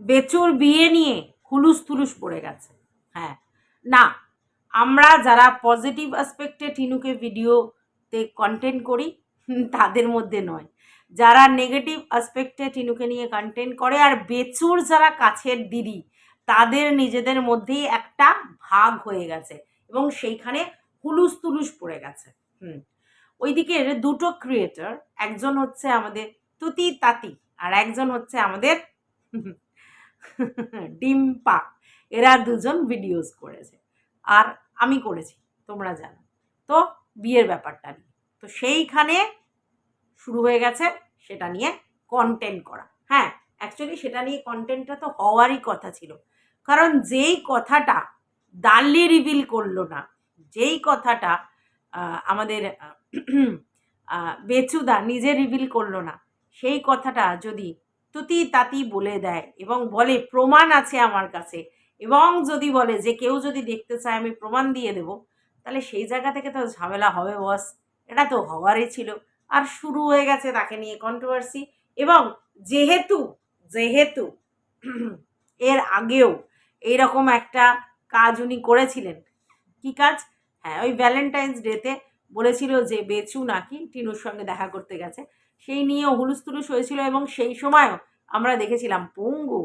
বেচুর বিয়ে নিয়ে হুলুস তুলুস পড়ে গেছে। হ্যাঁ। না, আমরা যারা পজিটিভ অ্যাসপেক্টে টিনুকে ভিডিওতে কন্টেন্ট করি, তাদের মধ্যে নয়। যারা নেগেটিভ অ্যাসপেক্টে টিনুকে নিয়ে কন্টেন্ট করে আর বেচুর যারা কাছের দিদি, তাদের নিজেদের মধ্যেই একটা ভাগ হয়ে গেছে এবং সেইখানে হুলুস তুলুস পড়ে গেছে। হুম। ওইদিকের দুটো ক্রিয়েটর একজন হচ্ছে আমাদের তুতি তাতি আর একজন হচ্ছে আমাদের ডিম্পা এরা দুজন ভিডিওস করেছে। আর আমি করেছি, তোমরা জানো। তো বিয়ের ব্যাপারটা নিয়ে। তো সেইখানে শুরু হয়ে গেছে সেটা নিয়ে কন্টেন্ট করা। হ্যাঁ অ্যাকচুয়ালি সেটা নিয়ে কন্টেন্টটা তো হওয়ারই কথা ছিল। কারণ যেই কথাটা দাল্লি রিভিল করল না, যেই কথাটা আমাদের বেচুদা নিজে রিভিল করল না, সেই কথাটা যদি তুতি তাতি বলে দেয় এবং বলে, প্রমাণ আছে আমার কাছে। এবং যদি বলে যে, কেউ যদি দেখতে চায় আমি প্রমাণ দিয়ে দেব, তাহলে সেই জায়গা থেকে তো ঝামেলা হবে, বস। এটা তো হওয়ারই ছিল। আর শুরু হয়ে গেছে তাকে নিয়ে কন্ট্রোভার্সি এবং যেহেতু যেহেতু এর আগেও এইরকম একটা কাজ উনি করেছিলেন। কি কাজ? হ্যাঁ ওই ভ্যালেন্টাইন্স ডেতে বলেছিল যে, বেচু নাকি? টিনুর সঙ্গে দেখা করতে গেছে। সেই নিয়ে হুলুস তুলুস হয়েছিল এবং সেই সময়ও আমরা দেখেছিলাম পঙ্গু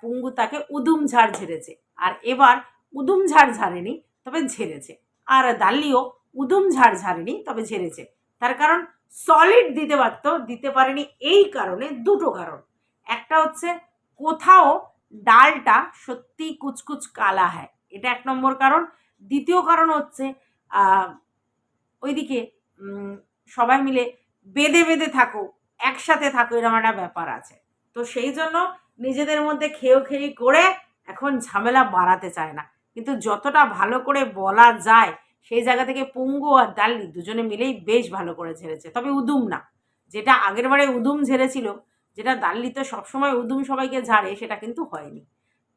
পুঙ্গু তাকে উদুম ঝাড় ঝেড়েছে। আর এবার উদুম ঝাড় ঝাড়েনি, তবে ঝেড়েছে। আর দাল্লিও উদুম ঝাড় ঝাড়েনি, তবে ঝেড়েছে। তার কারণ সলিড দিতে পারতো, দিতে পারেনি এই কারণে দুটো কারণ। একটা হচ্ছে কোথাও ডালটা সত্যি কুচকুচ কালা হয়, এটা এক নম্বর কারণ। দ্বিতীয় কারণ হচ্ছে ওইদিকে সবাই মিলে বেঁধে বেঁধে থাকো একসাথে থাকো এরকম একটা ব্যাপার আছে। তো সেই জন্য নিজেদের মধ্যে খেয়েও খেয়ে করে এখন ঝামেলা বাড়াতে চায় না। কিন্তু যতটা ভালো করে বলা যায়, সেই জায়গা থেকে পুঙ্গু আর দাল্লি দুজনে মিলেই বেশ ভালো করে ঝেড়েছে। তবে উদুম না। যেটা আগের বারে উদুম ঝেড়েছিল, যেটা দাল্লি তো সবসময় উদুম সবাইকে ঝাড়ে, সেটা কিন্তু হয়নি।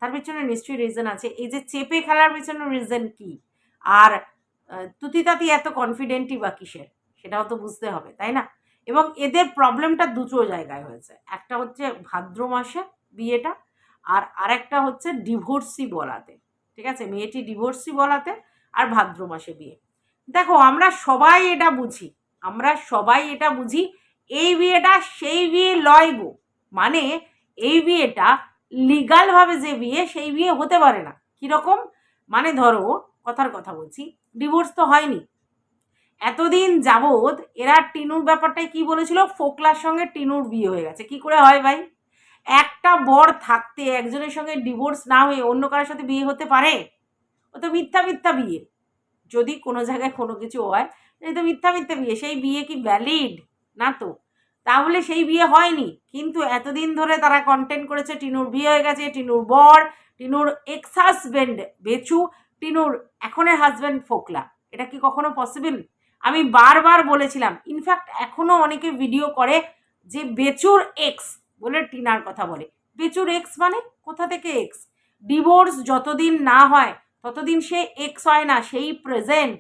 তার পিছনে নিশ্চয়ই রিজন আছে। এই যে চেপে খেলার পিছনে রিজন কি? আর তুতি তাতি এত কনফিডেন্টই বা কিসের? সেটাও তো বুঝতে হবে, তাই না? এবং এদের প্রবলেমটা দুটো জায়গায় হয়েছে। একটা হচ্ছে ভাদ্র মাসে বিয়েটা আর আরেকটা হচ্ছে ডিভোর্সি বলাতে, ঠিক আছে? মেয়েটি ডিভোর্সি বলাতে আর ভাদ্র মাসে বিয়ে। দেখো, আমরা সবাই এটা বুঝি, আমরা সবাই এটা বুঝি, এই বিয়েটা সেই বিয়ে লয় গো। মানে এই বিয়েটা লিগালভাবে যে বিয়ে, সেই বিয়ে হতে পারে না। কীরকম? মানে ধরো, কথার কথা বলছি ডিভোর্স তো হয়নি। এতদিন যাবৎ এরা টিনুর ব্যাপারটাই কি বলেছিল? ফোকলার সঙ্গে টিনুর বিয়ে হয়ে গেছে। কি করে হয় ভাই? একটা বর থাকতে একজনের সঙ্গে ডিভোর্স না হয়ে অন্য কারোর সাথে বিয়ে হতে পারে? ও তো মিথ্যা মিথ্যা বিয়ে। যদি কোনো জায়গায় কোনো কিছু হয় এই তো মিথ্যা মিথ্যা বিয়ে। সেই বিয়ে কি ভ্যালিড না তো? তাহলে সেই বিয়ে হয়নি। কিন্তু এতদিন ধরে তারা কন্টেন্ট করেছে, টিনুর বিয়ে হয়ে গেছে, টিনুর বর, টিনুর এক্স হাজব্যান্ড বেচু, টিনুর এখনের হাজব্যান্ড ফোকলা। এটা কি কখনো পসিবল আমি বারবার বলেছিলাম ইনফ্যাক্ট এখনও অনেকে ভিডিও করে যে বেচুর এক্স বলে টিনার কথা বলে। বেচুর এক্স মানে? কোথা থেকে এক্স ডিভোর্স যতদিন না হয়, ততদিন সে এক্স হয় না, সেই প্রেজেন্ট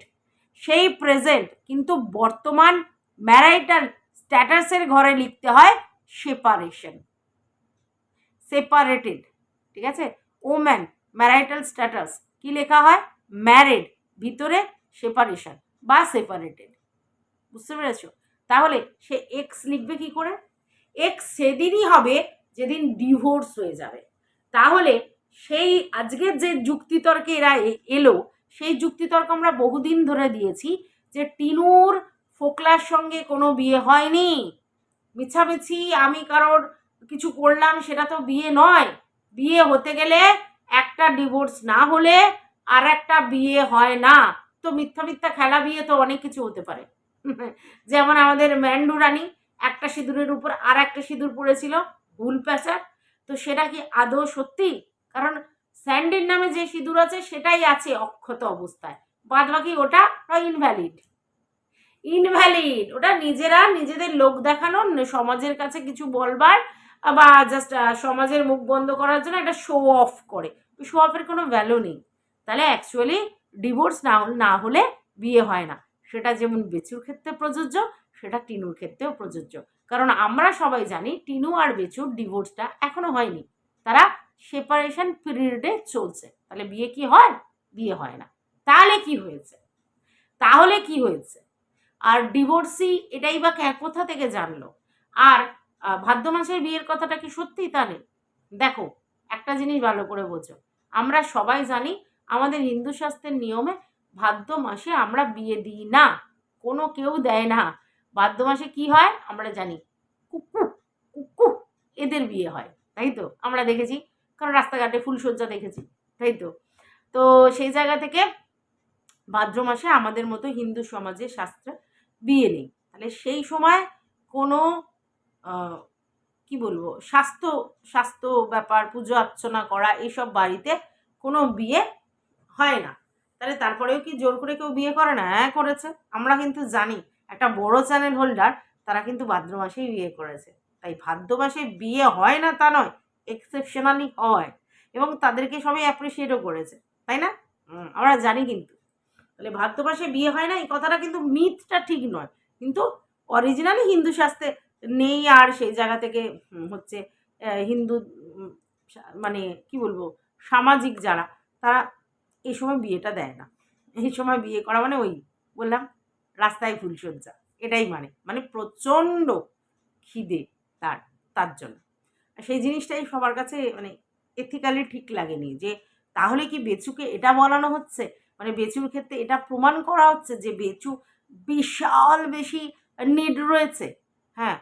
সেই প্রেজেন্ট কিন্তু বর্তমান ম্যারাইটাল স্ট্যাটাসের ঘরে লিখতে হয় সেপারেশন সেপারেটেড ঠিক আছে? ওম্যান ম্যারাইটাল স্ট্যাটাস কি লেখা হয়? ম্যারেড ভিতরে সেপারেশন বা সেপারেটেড বুঝতে পেরেছ? তাহলে সে এক্স লিখবে কি করে? এক্স সেদিনই হবে যেদিন ডিভোর্স হয়ে যাবে। তাহলে সেই আজকের যে যুক্তিতর্কে এরা এলো, সেই যুক্তিতর্ক আমরা বহুদিন ধরে দিয়েছি যে টিনুর ফোকলার সঙ্গে কোনো বিয়ে হয়নি। মিছামিছি আমি কারোর কিছু করলাম সেটা তো বিয়ে নয়। বিয়ে হতে গেলে একটা ডিভোর্স না হলে আর একটা বিয়ে হয় না। তো মিথ্যা মিথ্যা খেলা বিয়ে তো অনেক কিছু হতে পারে। যেমন আমাদের ম্যান্ডু রানী, একটা সিঁদুরের উপর আর একটা সিঁদুর পড়েছিল, ভুল প্যাঁচার। তো সেটা কি আদৌ সত্যি? কারণ স্যান্ডির নামে যে সিঁদুর আছে, সেটাই আছে অক্ষত অবস্থায়। বাদ বাকি ওটা ইনভ্যালিড ইনভ্যালিড ওটা নিজেরা নিজেদের লোক দেখানো সমাজের কাছে কিছু বলবার, বা জাস্ট সমাজের মুখ বন্ধ করার জন্য একটা শো অফ করে। শো অফের কোনো ভ্যালু নেই। তাহলে অ্যাকচুয়ালি ডিভোর্স না না হলে বিয়ে হয় না। সেটা যেমন বেচুর ক্ষেত্রে প্রযোজ্য, সেটা টিনুর ক্ষেত্রেও প্রযোজ্য। কারণ আমরা সবাই জানি, টিনু আর বেচুর ডিভোর্সটা এখনও হয়নি। তারা সেপারেশন পিরিয়ডে চলছে। তাহলে বিয়ে কি হয়? বিয়ে হয় না। তাহলে কি হয়েছে? তাহলে কি হয়েছে? আর ডিভোর্সি এটাই বা কোথা থেকে জানলো? আর ভাদ্র মাসের বিয়ের কথাটা কি সত্যিই তাহলে? দেখো, একটা জিনিস ভালো করে বোঝো। আমরা সবাই জানি আমাদের হিন্দু শাস্ত্রের নিয়মে ভাদ্র মাসে আমরা বিয়ে দিই না। কোনো কেউ দেয় না। ভাদ্র মাসে কি হয়? আমরা জানি কুকু কুকু এদের বিয়ে হয়, তাই তো? আমরা দেখেছি। কারণ রাস্তাঘাটে ফুলসজ্জা দেখেছি, তাই তো? তো সেই জায়গা থেকে ভাদ্র মাসে আমাদের মতো হিন্দু সমাজে শাস্ত্রে বিয়ে নেই। তাহলে সেই সময় কোনো কি বলব, স্বাস্থ্য স্বাস্থ্য ব্যাপার, পুজো অর্চনা করা, এসব বাড়িতে কোনো বিয়ে হয় না। তাহলে তারপরেও কি জোর করে কেউ বিয়ে করে না? হ্যাঁ করেছে। আমরা কিন্তু জানি, একটা বড় চ্যানেল হোল্ডার তারা কিন্তু ভাদ্র মাসেই বিয়ে করেছে। তাই ভাদ্র মাসে বিয়ে হয় না তা নয় এক্সেপশনালি হয়। এবং তাদেরকে সবাই অ্যাপ্রিসিয়েটও করেছে, তাই না? আমরা জানি কিন্তু। তাহলে ভাদ্র মাসে বিয়ে হয় না, এই কথাটা কিন্তু মিথটা ঠিক নয়। কিন্তু অরিজিনালি হিন্দু শাস্ত্রে নেই আর সেই জায়গা থেকে হচ্ছে হিন্দু মানে কি বলব, সামাজিক যারা, তারা এই সময় বিয়েটা দেয় না। এই সময় বিয়ে করা মানে ওই বললাম, রাস্তায় ফুলসজ্জা এটাই মানে মানে প্রচণ্ড খিদে তার তার জন্য। সেই জিনিসটাই সবার কাছে মানে এথিক্যালি ঠিক লাগেনি যে, তাহলে কি বেচুকে এটা বলানো হচ্ছে? মানে বেচুর ক্ষেত্রে এটা প্রমাণ করা হচ্ছে যে বেচু বিশাল বেশি নিড রয়েছে। হ্যাঁ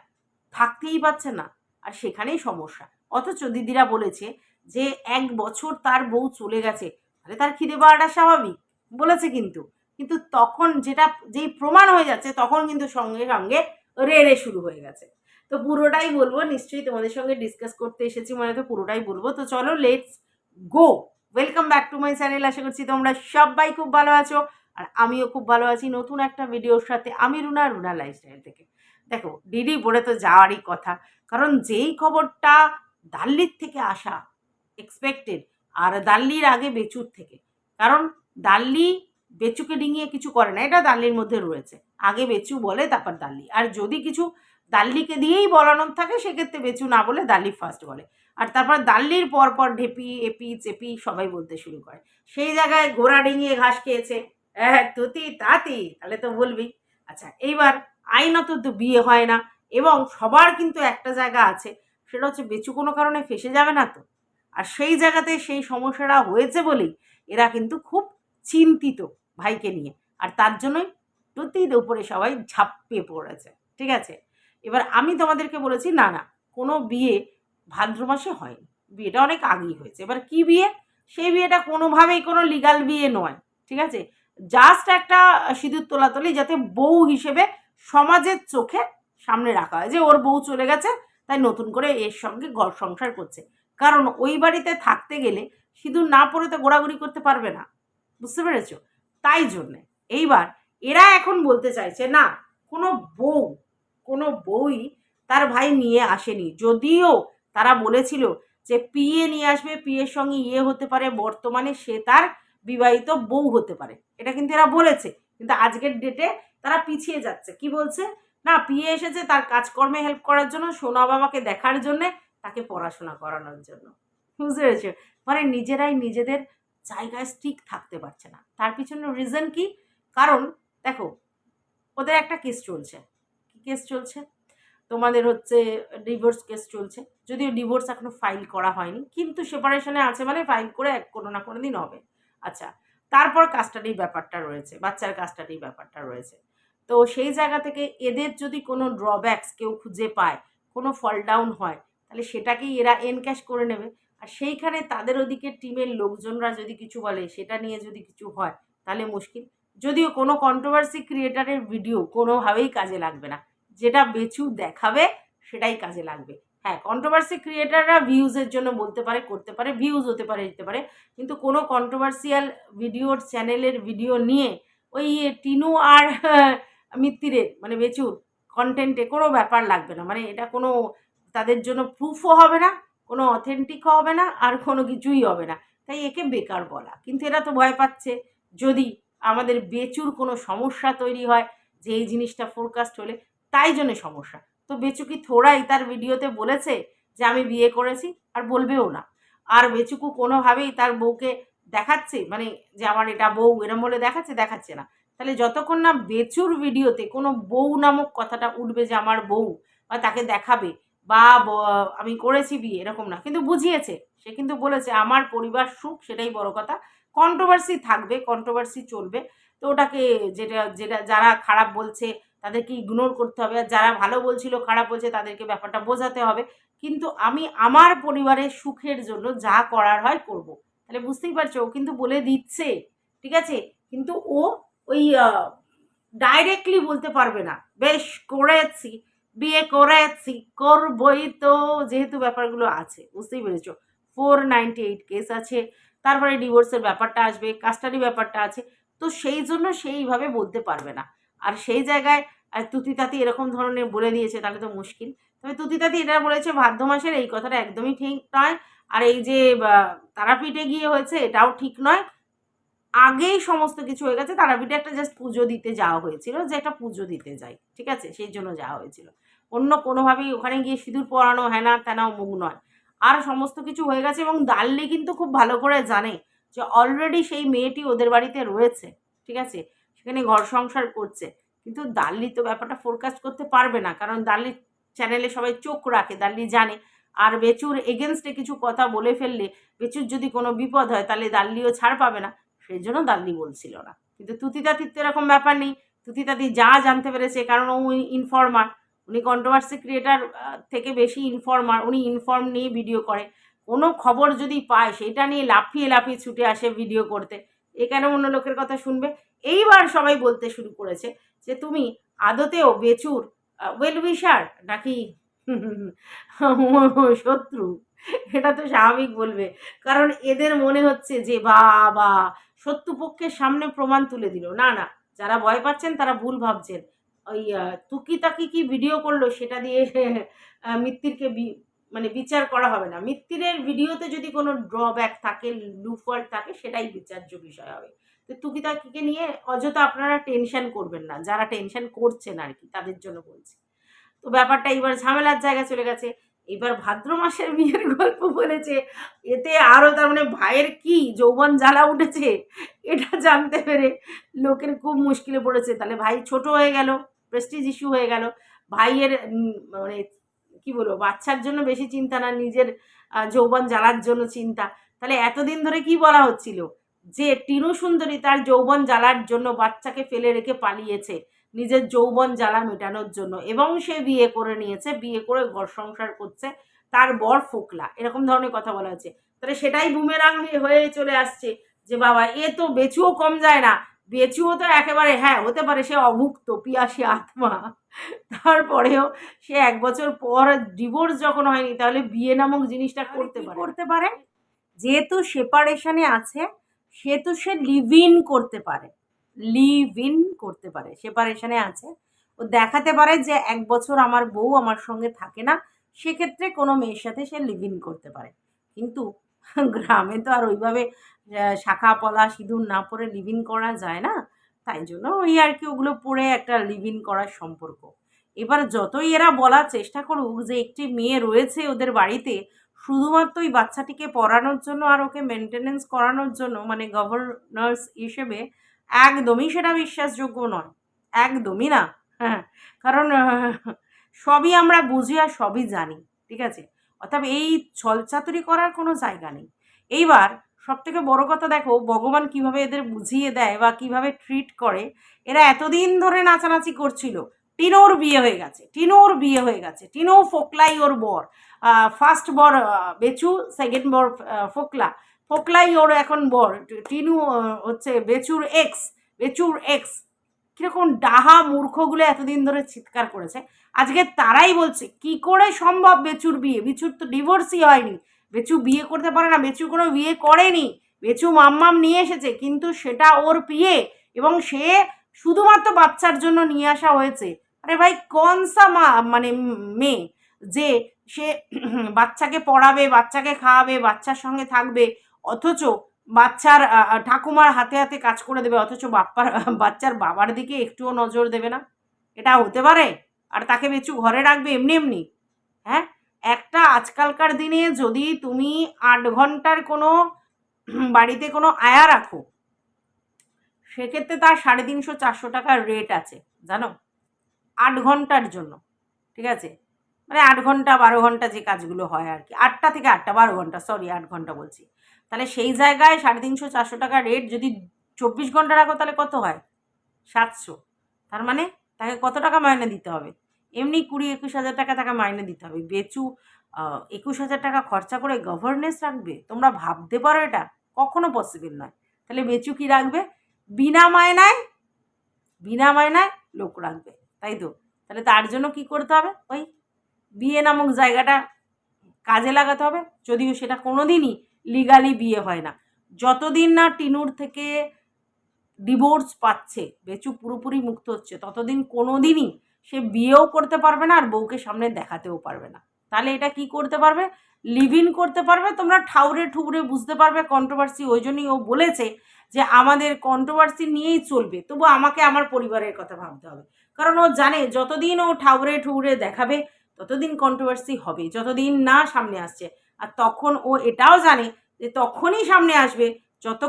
থাকতেই পারছে না। আর সেখানেই সমস্যা। অথচ দিদিরা বলেছে যে, এক বছর তার বউ চলে গেছে। তাহলে তার খিদে পাওয়াটা স্বাভাবিক, বলেছে কিন্তু। কিন্তু তখন যেটা, যেই প্রমাণ হয়ে যাচ্ছে, তখন কিন্তু সঙ্গে সঙ্গে রে রে শুরু হয়ে গেছে। তো পুরোটাই বলব, নিশ্চয়ই তোমাদের সঙ্গে ডিসকাস করতে এসেছি মানে তো পুরোটাই বলব। তো চলো let's go welcome back to my channel আশা করছি তোমরা সবাই খুব ভালো আছো, আর আমিও খুব ভালো আছি নতুন একটা ভিডিওর সাথে। আমি রুনা রুনা লাইফস্টাইল থেকে। দেখো ডিডি পড়ে তো যাওয়ারই কথা, কারণ যেই খবরটা দাল্লির থেকে আসা এক্সপেক্টেড আর দাল্লির আগে বেচুর থেকে। কারণ দাল্লি বেচুকে ডিঙিয়ে কিছু করে না, এটা দাল্লির মধ্যে রয়েছে। আগে বেচু বলে, তারপর দাল্লি। আর যদি কিছু দাল্লিকে দিয়েই বলানোর থাকে, সেক্ষেত্রে বেচু না বলে দাল্লি ফার্স্ট বলে। আর তারপর দাল্লির পর পর ঢেপি, এপি, চেপি সবাই বলতে শুরু করে। সেই জায়গায় ঘোড়া ডিঙিয়ে ঘাস খেয়েছে। হ্যাঁ তুতি, তাতি, তাহলে তো বলবি আচ্ছা এইবার আইনত তো বিয়ে হয় না, এবং সবার কিন্তু একটা জায়গা আছে, সেটা হচ্ছে বেচু কোনো কারণে ফেসে যাবে না তো? আর সেই জায়গাতে সেই সমস্যাটা হয়েছে বলেই এরা কিন্তু খুব চিন্তিত ভাইকে নিয়ে। আর তার জন্যই টুতির উপরে সবাই ঝাঁপিয়ে পড়েছে, ঠিক আছে? এবার আমি তোমাদেরকে বলেছি, না না, কোনো বিয়ে ভাদ্র মাসে হয়নি। বিয়েটা অনেক আগেই হয়েছে। এবার কি বিয়ে? সেই বিয়েটা কোনোভাবেই কোনো লিগাল বিয়ে নয়, ঠিক আছে? জাস্ট একটা সিঁদুর তোলাতলি যাতে বউ হিসেবে সমাজের চোখে সামনে রাখা হয় যে ওর বউ চলে গেছে, তাই নতুন করে এর সঙ্গে ঘর সংসার করছে। কারণ ওই বাড়িতে থাকতে গেলে সিঁদুর না পরে তো ঘোরাঘুরি করতে পারবে না। বুঝতে পেরেছ? তাই জন্যে এইবার এরা এখন বলতে চাইছে, না, কোনো বউ, কোনো বউই তার ভাই নিয়ে আসেনি। যদিও তারা বলেছিল যে পিয়ে নিয়ে আসবে, পিয়ের সঙ্গে ইয়ে হতে পারে, বর্তমানে সে তার বিবাহিত বউ হতে পারে। এটা কিন্তু এরা বলেছে, কিন্তু আজকের ডেটে তারা পিছিয়ে যাচ্ছে। কি বলছে? না, পিয়ে এসেছে তার কাজকর্মে হেল্প করার জন্য, সোনা বাবাকে দেখার জন্যে তাকে পড়াশোনা করানোর জন্য। বুঝতে পেরেছ? মানে নিজেরাই নিজেদের জায়গায় স্টিক থাকতে পারছে না। তার পিছনে রিজন কি? কারণ দেখো, ওদের একটা কেস চলছে। কি কেস চলছে? তোমাদের হচ্ছে ডিভোর্স কেস চলছে। যদিও ডিভোর্স এখনও ফাইল করা হয়নি, কিন্তু সেপারেশনে আছে মানে ফাইল করে এক কোনো না কোনো দিন হবে। আচ্ছা তারপর কাস্টাডির ব্যাপারটা রয়েছে, বাচ্চার কাস্টাডির ব্যাপারটা রয়েছে। তো সেই জায়গা থেকে এদের যদি কোনো ড্রব্যাকস কেউ খুঁজে পায়, কোনো ফল ডাউন হয় তাহলে সেটাকেই এরা এনক্যাশ করে নেবে। আর সেইখানে তাদের ওদিকে টিমের লোকজনরা যদি কিছু বলে, সেটা নিয়ে যদি কিছু হয়, তাহলে মুশকিল। যদিও কোনো কন্ট্রোভার্সি ক্রিয়েটারের ভিডিও কোনোভাবেই কাজে লাগবে না। যেটা বেচু দেখাবে, সেটাই কাজে লাগবে। হ্যাঁ কন্ট্রোভার্সি ক্রিয়েটাররা ভিউজের জন্য বলতে পারে, করতে পারে ভিউজ হতে পারে, দিতে পারে। কিন্তু কোনো কন্ট্রোভার্সিয়াল ভিডিওর চ্যানেলের ভিডিও নিয়ে ওই টিনু আর মিত্তিরের মানে বেচুর কন্টেন্টে কোনো ব্যাপার লাগবে না। মানে এটা কোনো তাদের জন্য প্রুফও হবে না, কোনো অথেন্টিকও হবে না, আর কোনো কিছুই হবে না। তাই একে বেকার বলা। কিন্তু এরা তো ভয় পাচ্ছে, যদি আমাদের বেচুর কোনো সমস্যা তৈরি হয়, যে এই জিনিসটা ফোরকাস্ট হলে তাই জন্য সমস্যা। তো বেচু কি থোড়াই তার ভিডিওতে বলেছে যে আমি বিয়ে করেছি, আর বলবেও না। আর বেচুকু কোনোভাবেই তার বউকে দেখাচ্ছে মানে যে আমার এটা বউ এরম বলে দেখাচ্ছে দেখাচ্ছে না। তাহলে যতক্ষণ না বেচুর ভিডিওতে কোনো বউ নামক কথাটা উঠবে যে আমার বউ, বা তাকে দেখাবে বা আমি করেছি বিয়ে, এরকম না। কিন্তু বুঝিয়েছে। সে কিন্তু বলেছে, আমার পরিবার সুখ, সেটাই বড় কথা। কন্ট্রোভার্সি থাকবে কন্ট্রোভার্সি চলবে। তো ওটাকে যেটা যেটা, যারা খারাপ বলছে, তাদেরকে ইগনোর করতে হবে। আর যারা ভালো বলছিল, খারাপ বলছে, তাদেরকে ব্যাপারটা বোঝাতে হবে। কিন্তু আমি আমার পরিবারের সুখের জন্য যা করার হয় করব। তাহলে বুঝতেই পারছ, ও কিন্তু বলে দিচ্ছে, ঠিক আছে? কিন্তু ও ওই ডাইরেক্টলি বলতে পারবে না। বেশ করেছি বিয়ে করেছি, করবই তো। যেহেতু ব্যাপারগুলো আছে, বুঝতেই পেরেছ। ফোর এইট কেস আছে, তারপরে ডিভোর্সের ব্যাপারটা আসবে কাস্টাডি ব্যাপারটা আছে। তো সেই জন্য সেইভাবে বলতে পারবে না। আর সেই জায়গায়, আর তুতি তাতি এরকম ধরনের বলে দিয়েছে, তাহলে তো মুশকিল। তবে তুতি তাতি এটা বলেছে, ভাদ্র মাসের এই কথাটা একদমই ঠিক নয়। আর এই যে তারাপীঠে গিয়ে হয়েছে, এটাও ঠিক নয়। আগেই সমস্ত কিছু হয়ে গেছে, তারাপীঠে একটা জাস্ট পুজো দিতে যাওয়া হয়েছিল, যে একটা পুজো দিতে যাই, ঠিক আছে? সেই জন্য যাওয়া হয়েছিল। অন্য কোনোভাবেই ওখানে গিয়ে সিঁদুর পরানো হ্যানা ত্যানা মুখ নয়। আর সমস্ত কিছু হয়ে গেছে এবং দাল্লি কিন্তু খুব ভালো করে জানে যে অলরেডি সেই মেয়েটি ওদের বাড়িতে রয়েছে, ঠিক আছে? সেখানে ঘর সংসার করছে। কিন্তু দাল্লি তো ব্যাপারটা ফোরকাস্ট করতে পারবে না, কারণ দাল্লি চ্যানেলে সবাই চোখ রাখে দাল্লি জানে। আর বেচুর এগেনস্টে কিছু কথা বলে ফেললে বেচুর যদি কোনো বিপদ হয়, তাহলে দাল্লিও ছাড় পাবে না। সেই জন্য দাল্লি বলছিল না। কিন্তু তুতিতাতির তো এরকম ব্যাপার নেই। তুতিতাতি যা জানতে পেরেছে, কারণ ও ইনফর্মার উনি কন্ট্রোভার্সি ক্রিয়েটার থেকে বেশি ইনফর্মার উনি ইনফর্ম নিয়ে ভিডিও করে। কোনো খবর যদি পায়, সেটা নিয়ে লাফিয়ে লাফিয়ে ছুটে আসে ভিডিও করতে। এখানে অন্য লোকের কথা শুনবে? এইবার সবাই বলতে শুরু করেছে যে, তুমি আদতেও বেচুর ওয়েল উইশার নাকি শত্রু? এটা তো স্বাভাবিক বলবে। কারণ এদের মনে হচ্ছে যে, বাবা, শত্রুপক্ষের সামনে প্রমাণ তুলে দিল। না না, যারা ভয় পাচ্ছেন তারা ভুল ভাবছেন। ওই তুকি তাকি কি ভিডিও করল সেটা দিয়ে মিত্তিরকে বি- মানে বিচার করা হবে না। মিত্তিরের ভিডিওতে যদি কোনো ড্রব্যাক থাকে লুফল্ট থাকে সেটাই বিচার্য বিষয় হবে। তো তুকি তাকিকে নিয়ে অযথা আপনারা টেনশন করবেন না। যারা টেনশন করছেন আর কি তাদের জন্য বলছি। তো ব্যাপারটা এবার ঝামেলার জায়গায় চলে গেছে। এবার ভাদ্র মাসের বিয়ের গল্প বলেছে। এতে আরও তার মানে ভাইয়ের কি যৌবন জ্বালা উঠেছে এটা জানতে পেরে লোকের খুব মুশকিলে পড়েছে। তাহলে ভাই ছোট হয়ে গেল। প্রেস্টিজ ইস্যু হয়ে গেল। ভাইয়ের মানে কি বলব, বাচ্চার জন্য বেশি চিন্তা না, নিজের যৌবন জ্বালার জন্য চিন্তা। তাহলে এতদিন ধরে কি বলা হচ্ছিল? যে টিনু সুন্দরী তার যৌবন জ্বালার জন্য বাচ্চাকে ফেলে রেখে পালিয়েছে, নিজের যৌবন জ্বালা মেটানোর জন্য। এবং সে বিয়ে করে নিয়েছে, বিয়ে করে ঘর সংসার করছে, তার বর ফোকলা, এরকম ধরনের কথা বলা হচ্ছে। তাহলে সেটাই বুমেরাং হয়ে চলে আসছে যে, বাবা, এ তো বেচুও কম যায় না। বেচুও তো একেবারে হ্যাঁ হতে পারে সে অভুক্ত পিয়াসী আত্মা। তারপরেও সে এক বছর পর ডিভোর্স যখন হয়নি তাহলে বিয়ে নামক জিনিসটা করতে পারে করতে পারে? যেহেতু সেপারেশনে আছে সেহেতু সে লিভ ইন করতে পারে। লিভ ইন করতে পারে সেপারেশনে আছে। ও দেখাতে পারে যে এক বছর আমার বউ আমার সঙ্গে থাকে না সেক্ষেত্রে কোনো মেয়ের সাথে সে লিভ ইন করতে পারে। কিন্তু গ্রামে তো আর ওইভাবে শাখা পলা সিঁদুর না পরে লিভ ইন করা যায় না? তাই জন্য ওই আর কি ওগুলো পরে একটা লিভ ইন করার সম্পর্ক। এবার যতই এরা বলার চেষ্টা করুক যে একটি মেয়ে রয়েছে ওদের বাড়িতে, শুধুমাত্র ওই বাচ্চাটিকে পড়ানোর জন্য আর ওকে মেনটেনেন্স করানোর জন্য মানে গভর্নর্স হিসেবে একদমই সেটা বিশ্বাসযোগ্য নয়। একদমই না। হ্যাঁ কারণ সবই আমরা বুঝি আর সবই জানি, ঠিক আছে? অর্থাৎ এই ছলচাতুরি করার কোনো জায়গা নেই। এইবার সব থেকে বড় কথা দেখো, ভগবান কীভাবে এদের বুঝিয়ে দেয় বা কীভাবে ট্রিট করে, এরা এতদিন ধরে নাচানাচি করছিল। টিনোর বিয়ে হয়ে গেছে, টিনোর বিয়ে হয়ে গেছে, টিনো ফোকলাই ওর বর। ফার্স্ট বর বেচু সেকেন্ড বর ফোকলা। ফোকলাই ওর এখন বর, টিনু হচ্ছে বেচুর এক্স বেচুর এক্স কীরকম ডাহা মূর্খগুলো এতদিন ধরে চিৎকার করেছে। আজকে তারাই বলছে, কি করে সম্ভব বেচুর বিয়ে? বেচুর তো ডিভোর্সই হয়নি। বেচু বিয়ে করতে পারে না বেচু কোনো বিয়ে করেনি। বেচু মাম্মাম নিয়ে এসেছে, কিন্তু সেটা ওর বিয়ে এবং সে শুধুমাত্র বাচ্চার জন্য নিয়ে আসা হয়েছে। আরে ভাই কনসা মা মানে মেয়ে যে সে বাচ্চাকে পড়াবে, বাচ্চাকে খাওয়াবে, বাচ্চার সঙ্গে থাকবে, অথচ বাচ্চার ঠাকুমার হাতে হাতে কাজ করে দেবে, অথচ বাপ্পার, বাচ্চার বাবার দিকে একটুও নজর দেবে না? এটা হতে পারে? আর তাকে বেচু ঘরে রাখবে এমনি এমনি? হ্যাঁ? একটা আজকালকার দিনে যদি তুমি আট ঘণ্টার কোনো বাড়িতে কোনো আয়া রাখো, সেক্ষেত্রে তার সাড়ে তিনশো চারশো টাকার রেট আছে, জানো? আট ঘণ্টার জন্য, ঠিক আছে? মানে আট ঘণ্টা, বারো ঘণ্টা যে কাজগুলো হয় আর কি। আটটা থেকে আটটা, বারো ঘণ্টা সরি আট ঘণ্টা বলছি। তাহলে সেই জায়গায় সাড়ে তিনশো চারশো টাকা রেট যদি চব্বিশ ঘণ্টা রাখো, তাহলে কত হয়? সাতশো। তার মানে তাকে কত টাকা মাইনে দিতে হবে? এমনি কুড়ি একুশ হাজার টাকা তাকে মাইনে দিতে হবে। বেচু একুশ হাজার টাকা খরচা করে গভর্নেন্স রাখবে। তোমরা ভাবতে পারো এটা। কখনো পসিবল নয়। তাহলে বেচু কি রাখবে? বিনা মায়নায় বিনা মায়নায় লোক রাখবে। তাই তো? তাহলে তার জন্য কি করতে হবে? ওই বিয়ে নামক জায়গাটা কাজে লাগাতে হবে। যদিও সেটা কোনো দিনই লিগালি বিয়ে হয় না। যতদিন না টিনুর থেকে ডিভোর্স পাচ্ছে, বেচু পুরোপুরি মুক্ত হচ্ছে, ততদিন কোনো দিনই সে বিয়েও করতে পারবে না আর বউকে সামনে দেখাতেও পারবে না। তাহলে এটা কি করতে পারবে? লিভ ইন করতে পারবে? তোমরা ঠাউরে ঠুকরে বুঝতে পারবে কন্ট্রোভার্সি ওই জন্যই ও বলেছে যে আমাদের কন্ট্রোভার্সি নিয়েই চলবে। তবু আমাকে আমার পরিবারের কথা ভাবতে হবে। কারণ ও জানে যতদিন ও ঠাউরে ঠুকরে দেখাবে, ততদিন কন্ট্রোভার্সি হবে যতদিন না সামনে আসছে। আর তখন ও এটাও জানে যে তখনই সামনে আসবে যত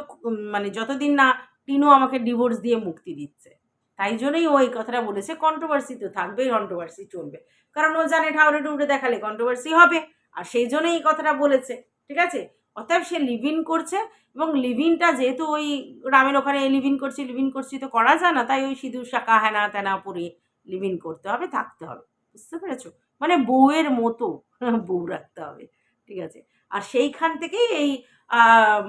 মানে যতদিন না টিনু আমাকে ডিভোর্স দিয়ে মুক্তি দিচ্ছে। তাই জন্যই ও এই কথাটা বলেছে কন্ট্রোভার্সি তো থাকবেই কন্ট্রোভার্সি চলবে। কারণ ও জানে ঠাউরে টুকরে দেখালে কন্ট্রোভার্সি হবে, আর সেই জন্যই এই কথাটা বলেছে, ঠিক আছে? অতএব সে লিভ ইন করছে, এবং লিভ ইনটা যেহেতু ওই গ্রামের ওখানে লিভ ইন করছি লিভ ইন করছি তো করা যায় না, তাই ওই সিঁদুর শাখা হ্যানা ত্যানা পরে লিভ ইন করতে হবে, থাকতে হবে, বুঝতে পেরেছ? মানে বউয়ের মতো, বউ রাখতে হবে, ঠিক আছে? আর সেইখান থেকেই এই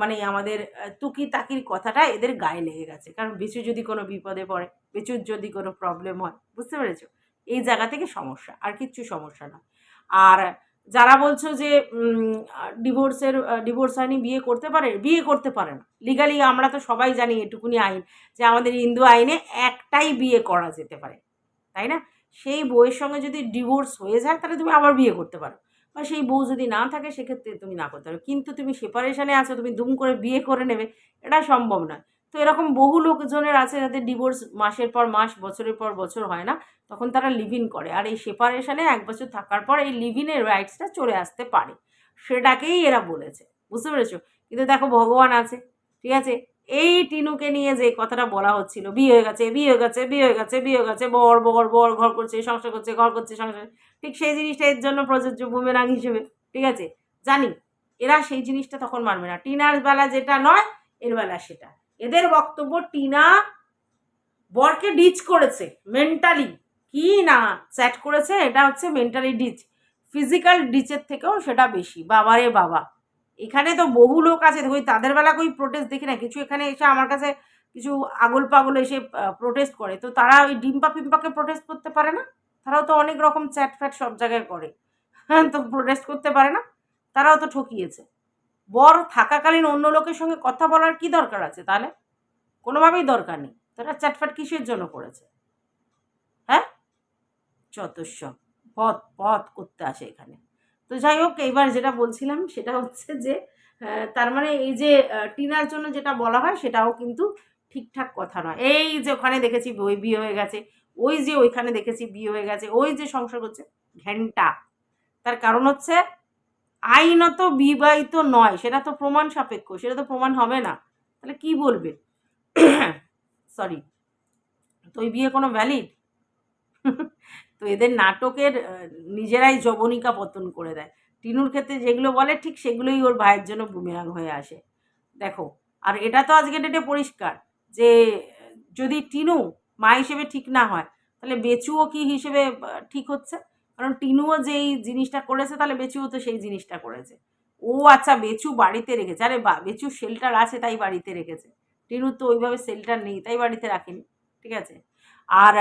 মানে আমাদের তুকি তাকির কথাটা এদের গায়ে লেগে গেছে। কারণ বেচু যদি কোনো বিপদে পড়ে বেচুর যদি কোনো প্রবলেম হয়, বুঝতে পেরেছ? এই জায়গা থেকে সমস্যা, আর কিচ্ছু সমস্যা না আর যারা বলছো যে ডিভোর্সের ডিভোর্স হয়নি, বিয়ে করতে পারে, বিয়ে করতে পারে না। লিগালি আমরা তো সবাই জানি এটুকুনি আইন যে, আমাদের হিন্দু আইনে একটাই বিয়ে করা যেতে পারে। তাই না? সেই বইয়ের সঙ্গে যদি ডিভোর্স হয়ে যায়, তাহলে তুমি আবার বিয়ে করতে পারো। বা সেই বউ যদি না থাকে, সেক্ষেত্রে তুমি না করতে পারো। কিন্তু তুমি সেপারেশানে আছো, তুমি দুম করে বিয়ে করে নেবে, এটা সম্ভব নয়। তো এরকম বহু লোকজনের আছে যাদের ডিভোর্স মাসের পর মাস, বছরের পর বছর হয় না, তখন তারা লিভ ইন করে। আর এই সেপারেশানে এক বছর থাকার পর এই লিভ ইনের রাইটসটা চলে আসতে পারে। সেটাকেই এরা বলেছে। বুঝতে পেরেছ? কিন্তু দেখো, ভগবান আছে, ঠিক আছে? এই টিনুকে নিয়ে যে কথাটা বলা হচ্ছিল, বিয়ে হয়ে গেছে, বিয়ে হয়ে গেছে, বিয়ে হয়ে গেছে, বিয়ে হয়ে গেছে, বর বর বর, ঘর করছে, সংসার করছে, ঘর করছে, সংসার ঠিক সেই জিনিসটা এর জন্য প্রযোজ্য বুমেরাং হিসেবে, ঠিক আছে? জানি, এরা সেই জিনিসটা তখন মানবে না। টিনার বেলা যেটা নয়, এর বেলা সেটা। এদের বক্তব্য টিনা বরকে ডিচ করেছে মেন্টালি কি না চ্যাট করেছে, এটা হচ্ছে মেন্টালি ডিচ। ফিজিক্যাল ডিচের থেকেও সেটা বেশি। বাবারে বাবা। এখানে তো বহু লোক আছে ওই তাদের বেলা কই প্রোটেস্ট দেখি না, কিছু এখানে এসে আমার কাছে কিছু আগল পাগল এসে প্রোটেস্ট করে। তো তারা ওই ডিম্পা ফিম্পাকে প্রোটেস্ট করতে পারে না? তারাও তো অনেক রকম চ্যাট ফ্যাট সব জায়গায় করে। হ্যাঁ তো প্রোটেস্ট করতে পারে না, তারাও তো ঠকিয়েছে। বর থাকাকালীন অন্য লোকের সঙ্গে কথা বলার কি দরকার আছে তাহলে? কোনোভাবেই দরকার নেই। তারা চ্যাটফ্যাট কিসের জন্য করেছে? হ্যাঁ? যতস্ব পথ পথ করতে আসে এখানে। তো যাই হোক, এইবার যেটা বলছিলাম সেটা হচ্ছে যে তার মানে এই যে টিনার জন্য যেটা বলা হয় সেটাও কিন্তু ঠিকঠাক কথা নয়। এই যে ওখানে দেখেছি ওই বিয়ে হয়ে গেছে। ওই যে ওইখানে দেখেছি বিয়ে হয়ে গেছে, ওই যে সংসার করছে ঘ্যানটা তার কারণ হচ্ছে, আইনত বিবাহিত নয়, সেটা তো প্রমাণ সাপেক্ষ, সেটা তো প্রমাণ হবে না। তাহলে কি বলবে? সরি তো ওই বিয়ে কোনো ভ্যালিড তো এদের নাটকের নিজেরাই জবনিকা পতন করে দেয়। টিনুর ক্ষেত্রে যেগুলো বলে, ঠিক সেগুলোই ওর ভাইয়ের জন্য বুমেরাং হয়ে আসে। দেখো, আর এটা তো আজকে ডেটে পরিষ্কার যে, যদি টিনু মা হিসেবে ঠিক না হয়, তাহলে বেচুও কি হিসেবে ঠিক হচ্ছে? কারণ টিনুও যেই জিনিসটা করেছে, তাহলে বেচুও তো সেই জিনিসটা করেছে। ও আচ্ছা বেচু বাড়িতে রেখেছে। আরে বা, বেচু শেল্টার আছে, তাই বাড়িতে রেখেছে। টিনুর তো ওইভাবে শেল্টার নেই, তাই বাড়িতে রাখেনি, ঠিক আছে? আর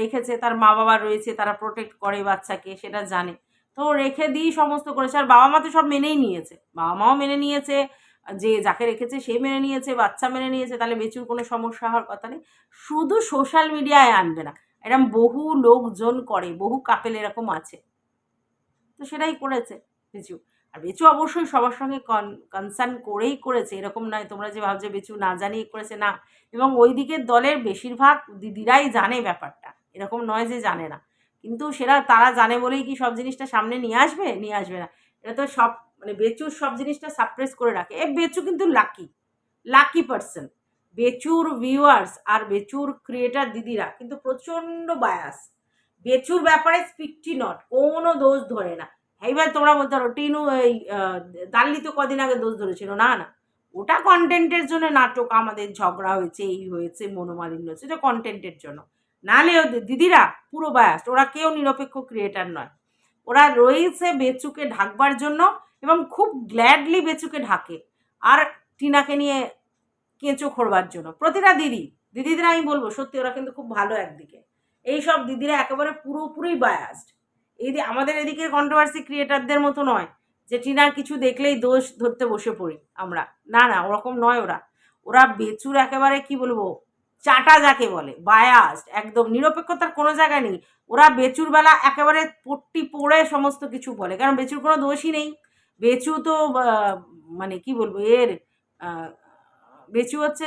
রেখেছে, তার মা বাবা রয়েছে, তারা প্রোটেক্ট করে বাচ্চাকে, সেটা জানে। তো রেখে দিই সমস্ত করেছে। আর বাবা মা তো সব মেনেই নিয়েছে। বাবা মাও মেনে নিয়েছে যে যাকে রেখেছে সে মেনে নিয়েছে, বাচ্চা মেনে নিয়েছে, তাহলে বেচুর কোনো সমস্যা হওয়ার কথা নেই। শুধু সোশ্যাল মিডিয়ায় আনবে না এরকম বহু লোকজন করে, বহু কাপেল এরকম আছে। তো সেটাই করেছে বেচু। আর বেচু অবশ্যই সবার সঙ্গে কন কনসার্ন করেই করেছে, এরকম নয়, তোমরা যে ভাবছ বেচু না জানিয়ে করেছে, না। এবং ওই দিকের দলের বেশিরভাগ দিদিরাই জানে ব্যাপারটা, এরকম নয় যে জানে না। কিন্তু সেটা, তারা জানে বলেই কি সব জিনিসটা সামনে নিয়ে আসবে? নিয়ে আসবে না। এটা তো সব মানে বেচুর সব জিনিসটা সাপ্রেস করে রাখে। এ বেচু কিন্তু লাকি লাকি পার্সন বেচুর ভিউয়ার্স আর বেচুর ক্রিয়েটার দিদিরা কিন্তু প্রচণ্ড বায়াস বেচুর ব্যাপারে স্পিকটি নট কোনো দোষ ধরে না। এইবার তোমরা বলতে পারো, টিনু এই দাল্লি তো কদিন আগে দোষ ধরেছিল। না না। ওটা কন্টেন্টের জন্য নাটক, আমাদের ঝগড়া হয়েছে, এই হয়েছে, মনোমালিন্য হয়েছে। এটা কন্টেন্টের জন্য। নাহলে দিদিরা পুরো বায়াস ওরা কেউ নিরপেক্ষ ক্রিয়েটার নয়। ওরা রয়েছে বেচুকে ঢাকবার জন্য এবং খুব গ্ল্যাডলি বেচুকে ঢাকে। আর টিনাকে নিয়ে কেঁচো খোড়বার জন্য। প্রতিটা দিদি, দিদিদের আমি বলব, সত্যি ওরা কিন্তু খুব ভালো একদিকে। এই সব দিদিরা একেবারে পুরোপুরি বায়াসড এই আমাদের এদিকে কন্ট্রোভার্সি ক্রিয়েটারদের মতো নয়, যে টিনার কিছু দেখলেই দোষ ধরতে বসে পড়ি আমরা। না না, ওরকম নয় ওরা। ওরা বেচুর একেবারে কি বলব চাটা যাকে বলে বায়াসড একদম নিরপেক্ষতার কোনো জায়গা নেই। ওরা বেচুর বেলা একেবারে পট্টি পড়ে সমস্ত কিছু বলে, কারণ বেচুর কোনো দোষই নেই। বেচু তো মানে কি বলব, এর বেচু হচ্ছে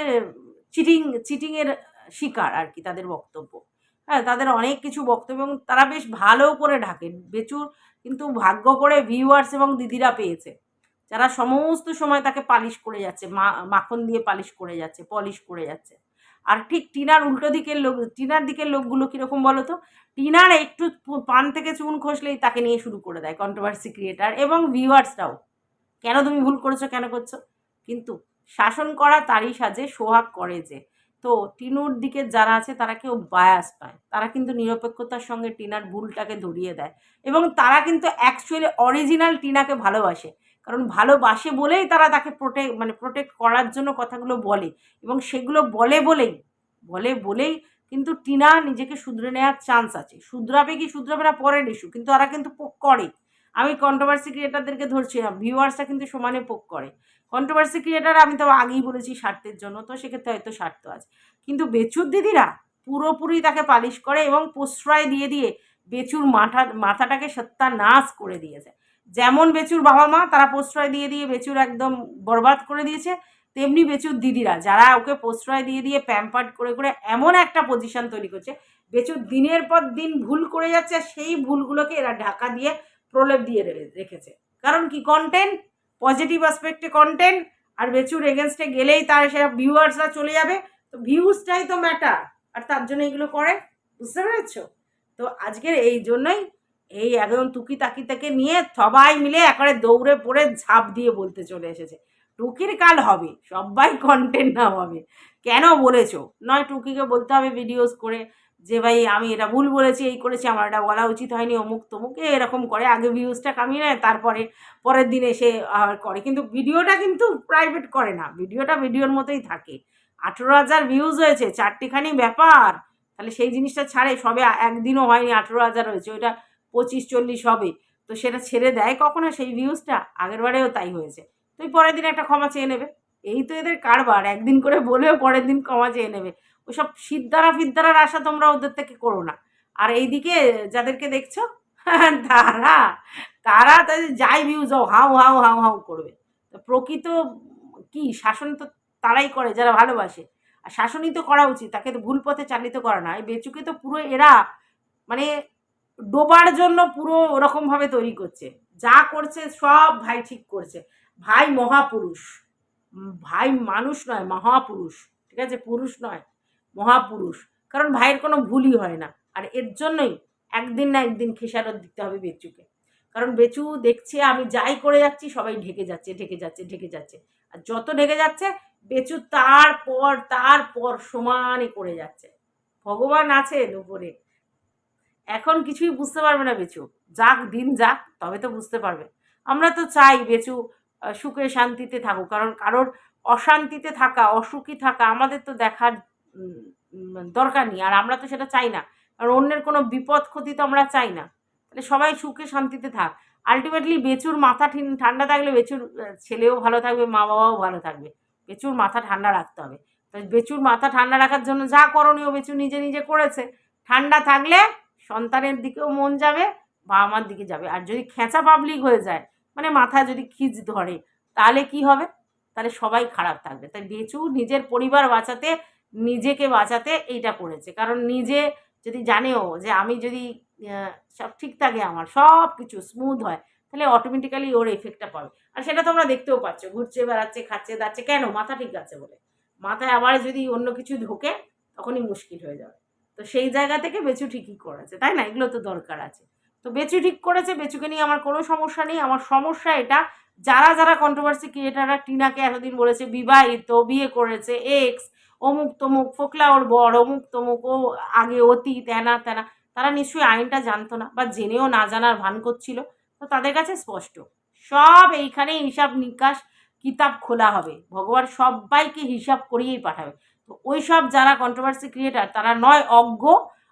চিটিং চিটিংয়ের শিকার আর কি তাদের বক্তব্য। হ্যাঁ তাদের অনেক কিছু বক্তব্য এবং তারা বেশ ভালো করে ঢাকেন বেচুর কিন্তু ভাগ্য করে ভিউয়ার্স এবং দিদিরা পেয়েছে। যারা সমস্ত সময় তাকে পালিশ করে যাচ্ছে মাখন দিয়ে পালিশ করে যাচ্ছে পলিশ করে যাচ্ছে। আর ঠিক টিনার উল্টো দিকের লোক, টিনার দিকের লোকগুলো কীরকম বলো তো? টিনার একটু পান থেকে চুন খসলেই তাকে নিয়ে শুরু করে দেয় কন্ট্রোভার্সি ক্রিয়েটার এবং ভিউয়ার্সরাও কেন তুমি ভুল করেছ, কেন করছ? কিন্তু শাসন করা তারই সাজে সোহাগ করে যে, তো টিনুর দিকে যারা আছে তারা কেউ বায়াস পায় তারা কিন্তু নিরপেক্ষতার সঙ্গে টিনার ভুলটাকে ধরিয়ে দেয় এবং তারা কিন্তু অ্যাকচুয়ালি অরিজিনাল টিনাকে ভালোবাসে। কারণ ভালোবাসে বলেই তারা তাকে প্রোটেক্ট মানে প্রোটেক্ট করার জন্য কথাগুলো বলে এবং সেগুলো বলে বলেই বলে বলেই কিন্তু টিনা নিজেকে শুধরে নেওয়ার চান্স আছে। শুধরাবে কি শুধরাবে না পরের ইস্যু কিন্তু তারা কিন্তু পোক করে। আমি কন্ট্রোভার্সি ক্রিয়েটারদেরকে ধরছি না ভিউয়ার্সরা কিন্তু সমানে পোক করে। কন্ট্রোভার্সি ক্রিয়েটার আমি তো আগেই বলেছি স্বার্থের জন্য, তো সেক্ষেত্রে হয়তো স্বার্থ আছে। কিন্তু বেচুর দিদিরা পুরোপুরি তাকে পালিশ করে এবং প্রশ্রয় দিয়ে দিয়ে বেচুর মাথা, মাথাটাকে সত্যানাশ করে দিয়েছে যেমন বেচুর বাবা মা, তারা প্রশ্রয় দিয়ে দিয়ে বেচুর একদম বরবাদ করে দিয়েছে, তেমনি বেচুর দিদিরা, যারা ওকে প্রশ্রয় দিয়ে দিয়ে প্যাম্পার্ড করে করে এমন একটা পজিশন তৈরি করছে, বেচুর দিনের পর দিন ভুল করে যাচ্ছে, সেই ভুলগুলোকে এরা ঢাকা দিয়ে প্রলেপ দিয়ে রেখেছে। কারণ কি? কন্টেন্ট পজিটিভ অ্যাসপেক্টে কন্টেন্ট আর বেচুর এগেনস্টে গেলেই তার সে ভিউয়ার্সরা চলে যাবে। তো ভিউজটাই তো ম্যাটার আর তার জন্য এগুলো করে। বুঝতে পেরেছ? তো আজকের এই জন্যই এই একদম টুকি তাকি তাকে নিয়ে সবাই মিলে একেবারে দৌড়ে পড়ে ঝাঁপ দিয়ে বলতে চলে এসেছে। টুকির কাল হবে, সবাই কন্টেন্ট না হবে কেন বলেছ? নয়, টুকিকে বলতে হবে ভিডিওস করে যে, ভাই, আমি এটা ভুল বলেছি, এই করেছি, আমার এটা বলা উচিত হয়নি, অমুক তমুক এরকম করে আগে ভিউজটা কামিয়ে নেয়, তারপরে, পরের দিন এসে করে। কিন্তু ভিডিওটা কিন্তু প্রাইভেট করে না ভিডিওটা ভিডিওর মতোই থাকে। আঠেরো হাজার ভিউজ হয়েছে, চারটিখানি ব্যাপার। তাহলে সেই জিনিসটা ছাড়ে, সবে একদিনও হয়নি আঠেরো হাজার হয়েছে, ওইটা পঁচিশ, চল্লিশ হবে। তো সেটা ছেড়ে দেয় কখনো, সেই ভিউজটা আগের বারেও তাই হয়েছে। তুই পরের দিন একটা ক্ষমা চেয়ে নেবে। এই তো এদের কারবার, একদিন করে বলেও পরের দিন ক্ষমা চেয়ে নেবে। ওসব সিদ্ধারা ফিদ্দারার আশা তোমরা ওদের থেকে করো না। আর এইদিকে যাদেরকে দেখছ, তারা তারা তাদের যাই ভিউজ হোক, হাউ হাউ হাউ হাউ করবে। প্রকৃত কি, শাসন তো তারাই করে, যারা ভালোবাসে। আর শাসনই তো করা উচিত, তাকে তো ভুল পথে চালিত করা না এই বেচুকে তো পুরো এরা মানে ডোবার জন্য পুরো ওরকমভাবে তৈরি করছে। যা করছে সব ভাই ঠিক করছে। ভাই মহাপুরুষ। ভাই মানুষ নয়, মহাপুরুষ। ঠিক আছে? পুরুষ নয়, মহাপুরুষ। কারণ ভাইয়ের কোনো ভুলই হয় না। আর এর জন্যই একদিন না একদিন খেসারত দিতে হবে বেচুকে। কারণ বেচু দেখছে আমি যাই করে যাচ্ছি, সবাই ঢেকে যাচ্ছে ঢেকে যাচ্ছে ঢেকে যাচ্ছে। আর যত ঢেকে যাচ্ছে, বেচু তারপর তারপর সমানে করে যাচ্ছে। ভগবান আছেন উপরে এখন কিছুই বুঝতে পারবে না বেচু। যাক, দিন যাক, তবে তো বুঝতে পারবে। আমরা তো চাই বেচু সুখে শান্তিতে থাকুক, কারণ কারোর অশান্তিতে থাকা, অসুখী থাকা আমাদের তো দেখার দরকার নেই। আর আমরা তো সেটা চাই না। কারণ অন্যের কোনো বিপদ, ক্ষতি তো আমরা চাই না। তাহলে সবাই সুখে শান্তিতে থাক। আলটিমেটলি বেচুর মাথা ঠিন- ঠান্ডা থাকলে বেচুর ছেলেও ভালো থাকবে মা বাবাও ভালো থাকবে। বেচুর মাথা ঠান্ডা রাখতে হবে। তো বেচুর মাথা ঠান্ডা রাখার জন্য যা করণীয় বেচু নিজে নিজে করেছে। ঠান্ডা থাকলে সন্তানের দিকেও মন যাবে বাবা মার দিকে যাবে। আর যদি খেঁচা পাবলিক হয়ে যায় মানে মাথায় যদি খিচ ধরে, তাহলে কি হবে? তাহলে সবাই খারাপ থাকবে। তাই বেচু নিজের পরিবার বাঁচাতে, নিজেকে বাঁচাতে এইটা করেছে। কারণ নিজে যদি জানেও যে আমি যদি সব ঠিক থাকে আমার, সব কিছু স্মুথ হয়, তাহলে অটোমেটিক্যালি ওর এফেক্টটা পাবে। আর সেটা তোমরা দেখতেও পাচ্ছ, ঘুরছে, বেড়াচ্ছে, খাচ্ছে, দাচ্ছে, কেন? মাথা ঠিক আছে বলে। মাথায় আবার যদি অন্য কিছু ঢোকে, তখনই মুশকিল হয়ে যাবে। তো সেই জায়গা থেকে বেচু ঠিকই করেছে, তাই না? এগুলো তো দরকার আছে। তো বেচু ঠিক করেছে, বেচুকে নিয়ে আমার কোনো সমস্যা নেই। আমার সমস্যা এটা, যারা যারা কন্ট্রোভার্সি ক্রিয়েটাররা টিনাকে এতদিন বলেছে, বিবাহিত, বিয়ে করেছে এক্স অমুক তমুক, ফোকলা ওর বর, অমুক তমুক, ও আগে অতি তেনা তেনা, তারা নিশ্চয়ই আইনটা জানতো না বা জেনেও না জানার ভান করছিল। তো তাদের কাছে স্পষ্ট, সব এইখানে হিসাব নিকাশ কিতাব খোলা হবে। ভগবান সবাইকে হিসাব করিয়েই পাঠাবে। তো ওই সব যারা কন্ট্রোভার্সি ক্রিয়েটার তারা নয় অজ্ঞ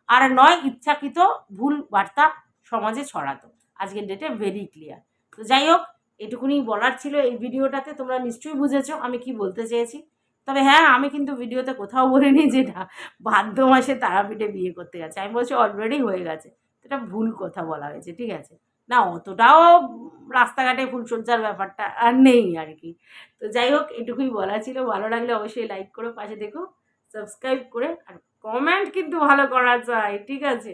আর নয় ইচ্ছাকৃত ভুল বার্তা সমাজে ছড়াতো। আজকের ডেটে ভেরি ক্লিয়ার তো যাই হোক, এটুকুনি বলার ছিল এই ভিডিওটাতে। তোমরা নিশ্চয়ই বুঝেছ আমি কি বলতে চেয়েছি। তবে হ্যাঁ আমি কিন্তু ভিডিওতে কোথাও বলিনি যেটা ভাদ্র মাসে তারাপীঠে বিয়ে করতে গেছে। আমি বলছি অলরেডি হয়ে গেছে। এটা ভুল কথা বলা হয়েছে, ঠিক আছে? না, অতটাও রাস্তাঘাটে ফুলসজ্জার ব্যাপারটা আর নেই আর কি। তো যাই হোক, এটুকুই বলা ছিল। ভালো লাগলে অবশ্যই লাইক করো, পাশে দেখো সাবস্ক্রাইব করে, আর কমেন্ট কিন্তু ভালো করা যায়, ঠিক আছে?